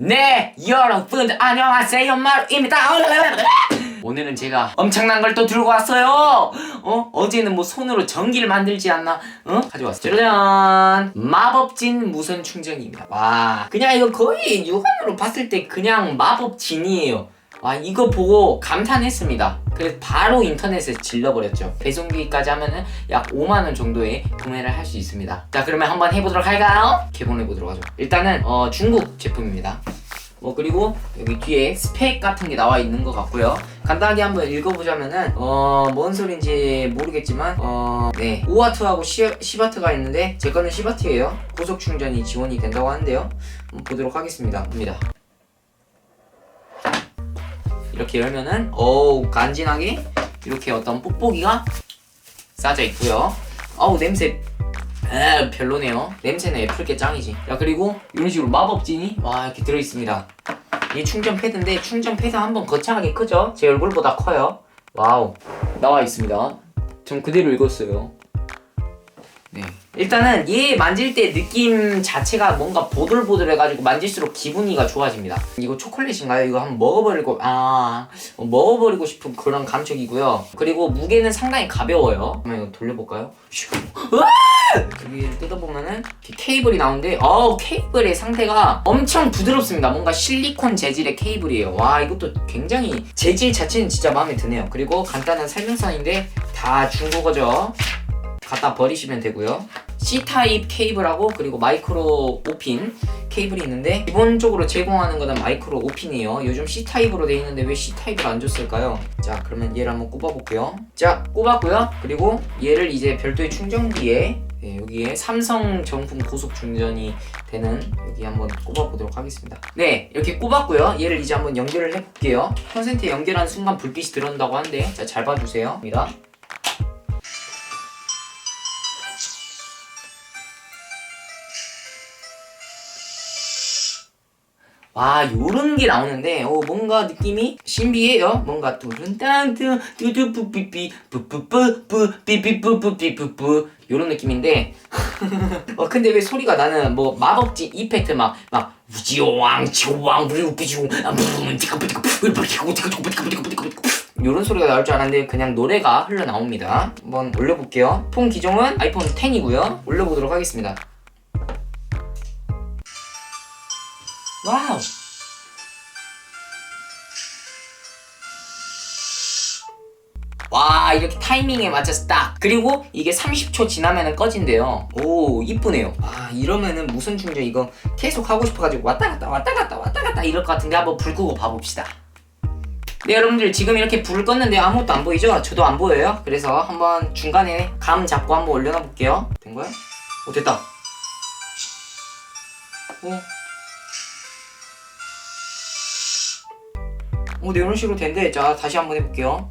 네 여러분 안녕하세요. 마루입니다. 오늘은 제가 엄청난 걸 또 들고 왔어요. 어? 어제는 뭐 손으로 전기를 만들지 않나? 어? 가져왔어 짜잔. 마법진 무선 충전기입니다. 와 그냥 이거 거의 육안으로 봤을 때 그냥 마법진이에요 와 이거 보고 감탄했습니다. 그래서 바로 인터넷에 질러버렸죠. 배송비까지 하면은 약 5만원 정도에 구매를 할 수 있습니다. 자 그러면 한번 해보도록 할까요? 개봉해보도록 하죠. 일단은 어, 중국 제품입니다. 뭐 그리고 여기 뒤에 스펙 같은 게 나와 있는 것 같고요. 간단하게 한번 읽어보자면은 어뭔 소린지 모르겠지만 어네. 5와트하고 10와트가 있는데 제 거는 10와트예요. 고속 충전이 지원이 된다고 하는데요. 보도록 하겠습니다 봅니다 이렇게 열면은 어우 간지나게? 이렇게 어떤 뽁뽁이가 싸져 있고요. 어우 냄새. 에 별로네요. 냄새는 애플게 짱이지. 야 그리고 이런 식으로 마법진이 와 이렇게 들어있습니다. 이 충전 패드인데 충전 패드 한번 거창하게 크죠? 제 얼굴보다 커요. 와우. 나와 있습니다. 전 그대로 읽었어요 네. 일단은 얘 만질 때 느낌 자체가 뭔가 보들보들해가지고 만질수록 기분이가 좋아집니다. 이거 초콜릿인가요? 이거 한번 먹어버리고 아 어, 먹어버리고 싶은 그런 감촉이고요. 그리고 무게는 상당히 가벼워요. 한번 이거 돌려볼까요? 슈. 으아! 여기를 뜯어보면은 케이블이 나오는데 어 케이블의 상태가 엄청 부드럽습니다. 뭔가 실리콘 재질의 케이블이에요. 와 이것도 굉장히 재질 자체는 진짜 마음에 드네요. 그리고 간단한 설명서인데 다 중국어죠. 갖다 버리시면 되고요. C타입 케이블하고 그리고 마이크로 5핀 케이블이 있는데 기본적으로 제공하는 거는 마이크로 5핀이에요. 요즘 C타입으로 돼 있는데 왜 C타입을 안 줬을까요? 자 그러면 얘를 한번 꼽아볼게요. 자 꼽았고요. 그리고 얘를 이제 별도의 충전기에 네, 여기에 삼성 정품 고속 충전이 되는 여기 한번 꼽아보도록 하겠습니다. 네, 이렇게 꼽았고요. 얘를 이제 한번 연결을 해볼게요. 콘센트에 연결하는 순간 불빛이 들어온다고 하는데 자, 잘 봐주세요. 입니다. 와 요런 게 나오는데 어 뭔가 느낌이 신비해요 뭔가 뚜른땅뚜 뚜뚜뿌삐삐 뿌뿌뿌뿌 삐삐뿌뿌삐뿌뿌 요런 느낌인데 어 근데 왜 소리가 나는 뭐 마법진 이펙트 막 막 우지오왕 지오왕 부리우삐지오 요런 소리가 나올 줄 알았는데 그냥 노래가 흘러나옵니다 한번 올려볼게요 폰 기종은 아이폰 10이고요 올려보도록 하겠습니다 와우. 와 이렇게 타이밍에 맞춰서 딱. 그리고 이게 30초 지나면은 꺼진대요. 오 이쁘네요. 아 이러면은 무선 충전 이거 계속 하고 싶어가지고 왔다 갔다 왔다 갔다 왔다 갔다 이럴 것 같은데 한번 불 끄고 봐봅시다. 네 여러분들 지금 이렇게 불을 껐는데 아무것도 안 보이죠? 저도 안 보여요. 그래서 한번 중간에 감 잡고 한번 올려놔 볼게요. 된 거야? 오 됐다. 오 오, 네, 이런 식으로 된대. 자, 다시 한번 해볼게요.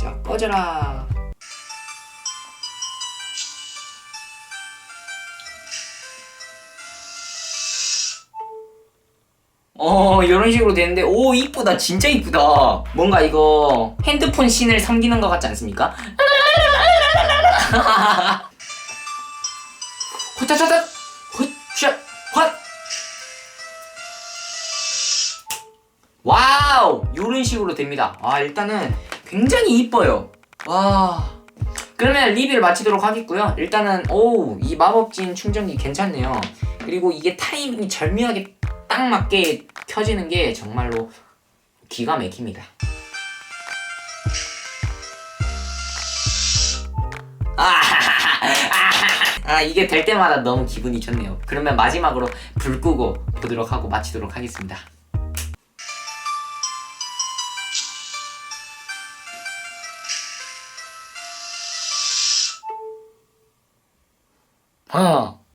자, 꺼져라. 어, 이런 식으로 되는데, 오, 이쁘다. 진짜 이쁘다. 뭔가 이거 핸드폰 신을 섬기는 것 같지 않습니까? 와우! 요런 식으로 됩니다. 아, 일단은 굉장히 이뻐요. 와. 그러면 리뷰를 마치도록 하겠고요. 일단은, 오, 이 마법진 충전기 괜찮네요. 그리고 이게 타이밍이 절묘하게 딱 맞게 켜지는 게 정말로 기가 막힙니다. 아, 이게 될 때마다 너무 기분이 좋네요. 그러면 마지막으로 불 끄고 보도록 하고 마치도록 하겠습니다. 어.